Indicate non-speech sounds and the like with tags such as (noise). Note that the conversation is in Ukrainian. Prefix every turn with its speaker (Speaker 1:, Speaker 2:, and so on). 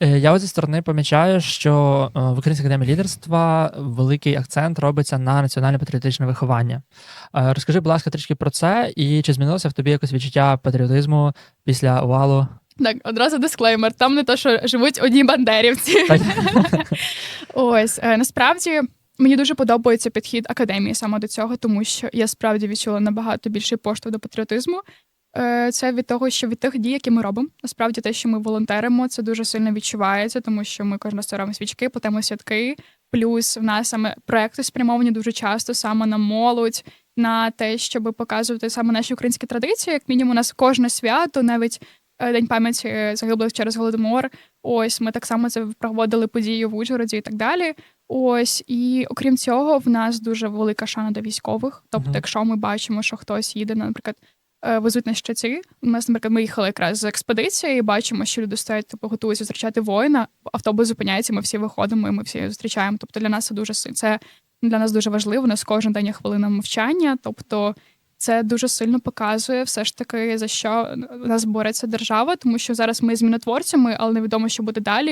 Speaker 1: Е, Я зі сторони помічаю, що е, в Українській академії лідерства великий акцент робиться на національне патріотичне виховання. Е, Розкажи, будь ласка, трішки про це, і чи змінилося в тобі якось відчуття патріотизму після валу?
Speaker 2: Так, одразу дисклеймер. Там не то, що живуть одні бандерівці. (laughs) Ось насправді мені дуже подобається підхід академії саме до цього, тому що я справді відчула набагато більший поштовх до патріотизму. Е, Це від того, що від тих дій, які ми робимо. Насправді, те, що ми волонтеримо, це дуже сильно відчувається, тому що ми кожного ставимо свічки, платимо святки. Плюс в нас саме проекти спрямовані дуже часто саме на молодь, на те, щоб показувати саме наші українські традиції. Як мінімум, у нас кожне свято, навіть е, День пам'яті загиблих через голодомор. Ось ми так само це проводили події в Ужгороді і так далі. Ось і окрім цього, в нас дуже велика шана до військових. Тобто,
Speaker 1: Мгм.
Speaker 2: якщо ми бачимо, що хтось їде, наприклад, е, везуть на щаці. Нас, наприклад, ми їхали якраз з експедиції, і бачимо, що люди стоять, типу, готуються зустрічати воїна. Автобус зупиняється, ми всі виходимо, і ми всі зустрічаємо. Тобто для нас це дуже це для нас дуже важливо. У нас кожен день є хвилина мовчання. Тобто, це дуже сильно показує все ж таки за що нас бореться держава, тому що зараз ми змінотворцями, але невідомо, що буде далі.